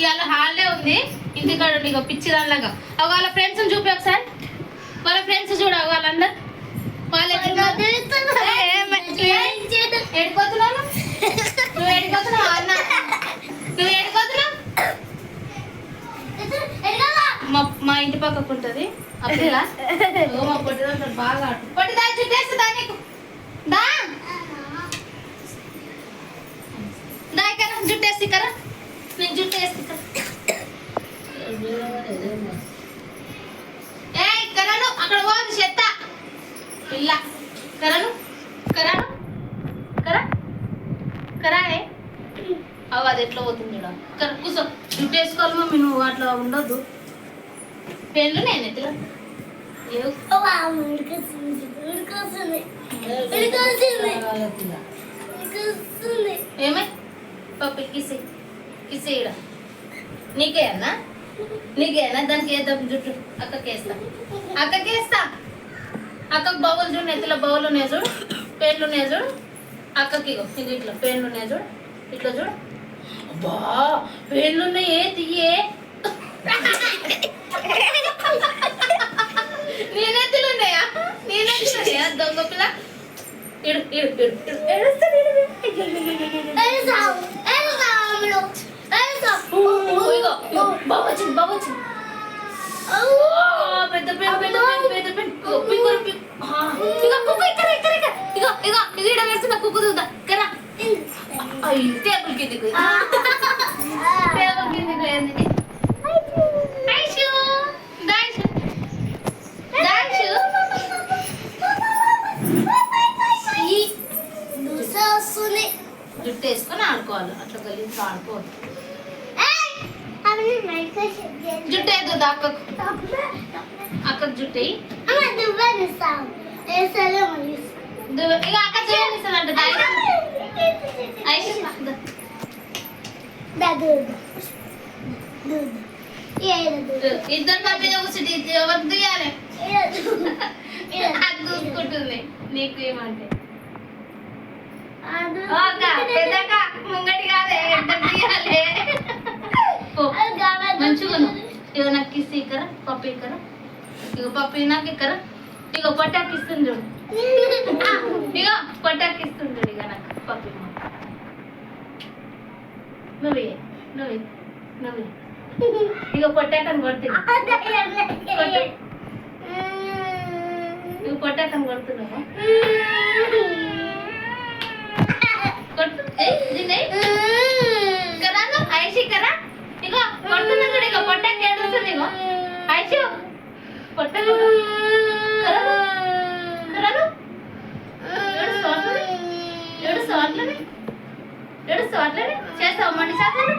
ఇవాళ హాలిడే ఉంది. ఇంటికాడ ఉండి ఇక పిచ్చి దానిలాగా. అవి వాళ్ళ ఫ్రెండ్స్ చూపి ఒకసారి. వాళ్ళ ఫ్రెండ్స్ చూడ వాళ్ళందరు. వాళ్ళు నువ్వు అన్న? నువ్వు మా మా ఇంటి పక్కకు ఉంటుంది. ఓ, మా బాగా ఆడు పొట్టిదా చుట్టేస్తుందా నీకు. దా. దా ఇక్కడ జుట్టేసి ఇక్కడ. జుట్టేసి ఇక్కడ ఏ కరను అక్కడ పోదు చెత్త. పిల్ల. కరను కరను కర కరానే. అవు అది ఎట్లా పోతుంది చూడ. కర కూర్చో. జుట్టేసుకోవాలి మమ్మీ నువ్వు అట్లా ఉండొద్దు. పెళ్ళు నేను ఎత్తుగా ఏ- ఏమై? పప్పు కిసి నీకేనా నీకేనా నీకే అన్నా? నీకే దానికి వేద్దాం జుట్టు? అక్కకేస్తా అక్కకేస్తా అక్కకి అక్కకు బౌల్ చూడు నెత్తిలో బౌల్ ఉన్నాయి చూడు. పేర్లు ఉన్నాయి చూడు. అక్కకి ఇగో ఇది ఇట్లా పేర్లు ఉన్నాయి చూడు. ఇట్లా చూడు. బా పేర్లు ఉన్నాయి తీయే. నీ ఉన్నాయా? నీ నెత్తిలో ఉన్నాయా? దొంగ పిల్ల? ఇడు ఇడు ఇడు ఇడు. ఏడుస్తాడు, ఇడు, ఇడు. ఓ, ఇగో ఇగో బాబు వచ్చింది బాబు వచ్చింది ఓ, పెద్ద పెన్ పెద్ద పెన్ పెద్ద పెన్. ఇగో పిక్కురు పిక్ ఆ, ఇగో కుక్కు ఇక్కడ ఇక్కడ ఇక్కడ. ఇగో ఇగో ఇది ఇడ వేస్తున్న కుక్కు చూద్దా? కరా అయ్యి టేబుల్ కిందికి. టేబుల్ కిందికి జుట్టు వేసుకొని ఆడుకోవాలి. అట్లా కలిసి ఆడుకోవాలి జుట్టు ఏదో అక్కకు అక్కకు జుట్టు వేయి. దువ్వె- ఇక అక్క చేయాలిస్తుందంట ఐషు ఇద్దరు పప్పిన కూర్చుంటే ఎవరు దిగాలి అది చూసుకుంటుంది నీకు ఏమంటే ఓ అక్క పెద్దక్క ముంగటి కాదే ఇద్దరు దిగాలి పో. మంచిగా ఇగో నాకు కిస్ ఇక్కడ పప్పు ఇక్కడ ఇగో పప్పు నాకు ఇక్కడ ఇగో పొట్టాకి ఇస్తుంది చూడు. ఇగో పొట్టాకి ఇస్తుంది చూడు ఇక నాకు పప్పు నువ్వే నువ్వే నువ్వే ఇగో పొట్టాకని కొడుతుంది ఇగో పొట్టాకని కొడుతున్నావా? కొడుతుంది కదా నువ్వు ఐషి కదా ఇగో కొడుతున్నా ఇగో పొట్టాకి ఏడుస్తుంది ఐషు. పొట్టకు కరను కరను ఏడుస్తావా అట్లనే? ఏడుస్తావా అట్లనే? చేస్తావా మండి చేస్తాను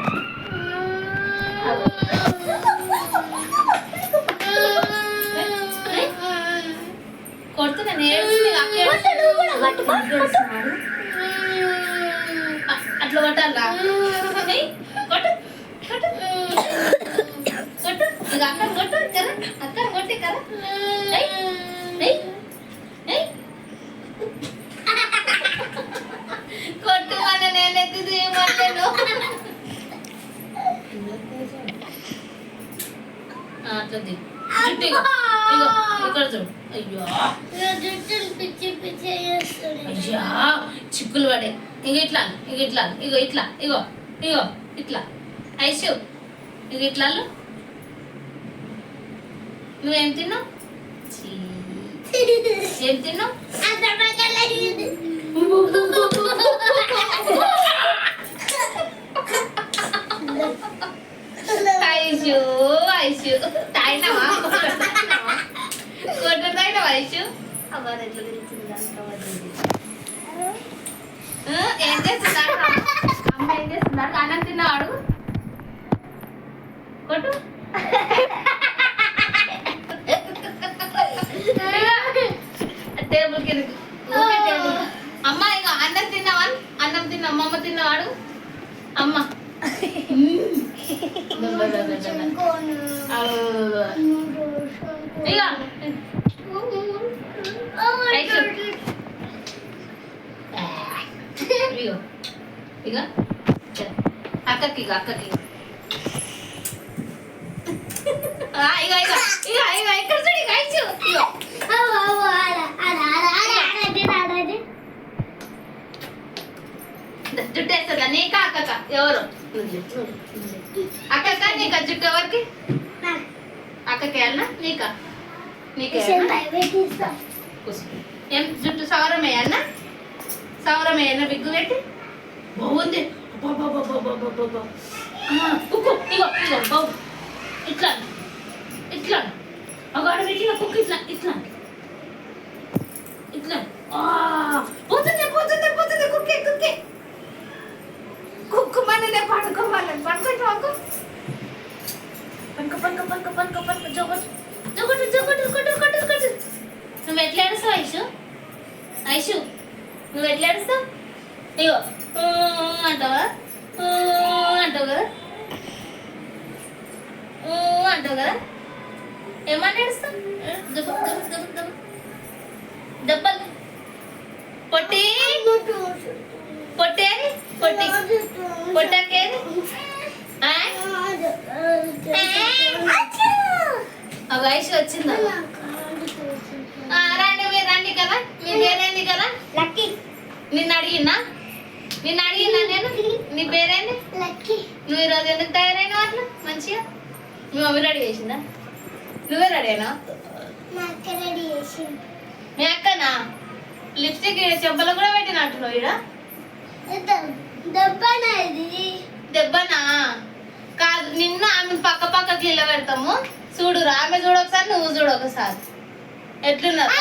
కొడుతున్నా నేను ఏడుస్తుంది అట్లా కొట్టాలా ఏయ్, కొట్టు కొట్టు ఇక కొట్టు కర కొట్టి కర. కొట్టు మన నేనెత్తి ఏమన్నాను అట్లా దిగు. జుట్టు ఇగో ఇగో ఇక్కడ చూడు. అయ్యో. పిచ్చి పిచ్చి చేస్తుంది అయ్యా చిక్కులు పడే ఇగో ఇట్లా ఇగో ఇట్లా ఇగో ఇట్లా ఇగో ఇగో ఇట్లా. ఐసు ఇగో ఇట్లా. నువ్వేం తిన్నావు? ఏం తిన్నావు? ఐసు ఐసు తాగినావా? కొట్టు తాగినావా ఐసు అవ్వ ఎట్లా తిరుగుతుంది ఏం చేస్తున్నారు అమ్మ ఏం చేస్తున్నారు అన్నం తిన్నాడు కొట్టు టేబుల్ కింద అమ్మ ఇక అన్నం తిన్నావా అన్నం తిన్నా అమ్మ తిన్నవాడు అమ్మ ఇక ఐసు. ఇగో ఇక అక్కకి ఇక అక్కకి ఆ, ఇగో ఇగో ఇగో ఇగో ఇక్కడ చూడు ఇగో ఐషు ఇగో అవ్వ, అవ్వ, ఆడ, ఆడ, ఆడ, ఆడ, ఆడ, ఆడ, ఆడ. జుట్టు వేస్తుందా నీకా అక్కక? ఎవరు? అక్కక? నీకా జుట్టు ఎవరికి? అక్కకి అన్న నీకా? నీకే ఏం జుట్టు సవరమే అన్న? సవరమే అన్న బిగ్గు పెట్టి? బాగుంది కుక్కు ఇగో ఇగో బాబు ఇట్లా. ఇట్లా. ఒక ఆడ పెట్టిన కుక్కు ఇట్లా ఇట్లా ఆ, పోతుంది పోతుంది పోతుంది కుక్కే కుక్కే కుక్కు మననే పడుకోవాలి పడుకోండి పడుకో పనుకో పనుకో పనుకో పనుకో పనుకో జోగొట్టు జోకొట్టు జోకొట్టు కొట్టు కొట్టు కొట్టు నువ్వు ఎట్లా ఏడుస్తావు ఐషు? ఐషు నువ్వు ఎట్లా ఏడుస్తావు? ఇగో అంటావా? అంటావు కదా? అంటావు కదా? ఏమని ఏడుస్తావు? దెబ్బ దెబ్బ దెబ్బ దెబ్బ. దెబ్బలు. పొట్టి. పొట్టే పొట్టి. పొట్టకేది వయసు వచ్చిందా? రండి మీరు రండి కదా. మీ పేరేంది కదా? లక్కీ. నిన్ను అడిగినా? నిన్ను అడిగినా నేను? నీ పేరేంది? లక్కీ. నువ్వు ఈరోజు ఎందుకు తయారైనావు అట్లా? మంచిగా? మీ మమ్మీ రెడీ చేసిందా? నువ్వే రెడీ అయినా మా అక్కనా? లిప్స్టిక్ చెంపలు కూడా పెట్టినట్టున్నావు ఈడ? దెబ్బనా ఇది దెబ్బనా? కాదు నిన్ను ఆమె పక్క పక్కకి ఇళ్ళ పెడతాము చూడు ఆమె చూడు ఒకసారి నువ్వు చూడు ఒకసారి ఎట్లున్నారు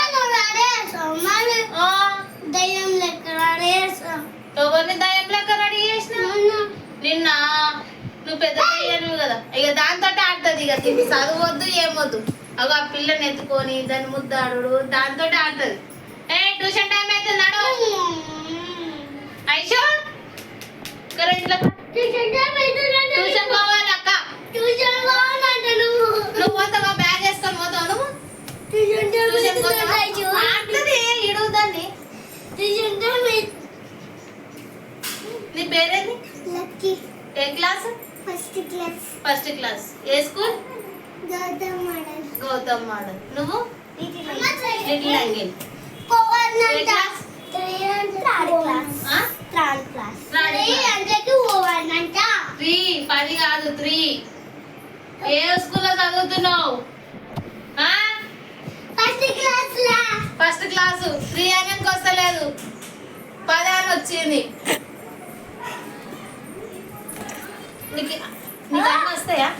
దయ్యం లెక్క ఆడేస్తాం ఎవరిని దయ్యం లెక్క రెడీ చేసిన నిన్న. నువ్వు పెద్ద కదా. ఇక దాంతో ఆడుతుంది ఇక దీన్ని చదవద్దు ఏమొద్దు. అగో ఆ పిల్లని ఎత్తుకొని దాన్ని ముద్దాడు దాంతో ఆడుతుంది. ఏ ట్యూషన్ టైం అయితే నడు ఐషో ఇక్కడ ఇంట్లో ట్యూషన్ నువ్వు పోతావా? బ్యాగ్ వేసుకొని పోతావు నువ్వు? ట్యూషన్ పోతావా? ఆడుతుంది ఇడుగు దాన్ని నీ పేరేంది? లక్కీ. ఏ class? First class. First class. ఏ school? Gautam model. Gautam model. నువ్వు? లిటిల్ యాంగిల్ ఏ క్లాస్? Third class. ఆ? Third class. Third class. పది కాదు త్రీ. ఏ స్కూల్లో చదువుతున్నావు? First class first class three అనేకి వస్తలేదు? పది అని వచ్చింది. నీకు నీకు అన్నీ వస్తాయా?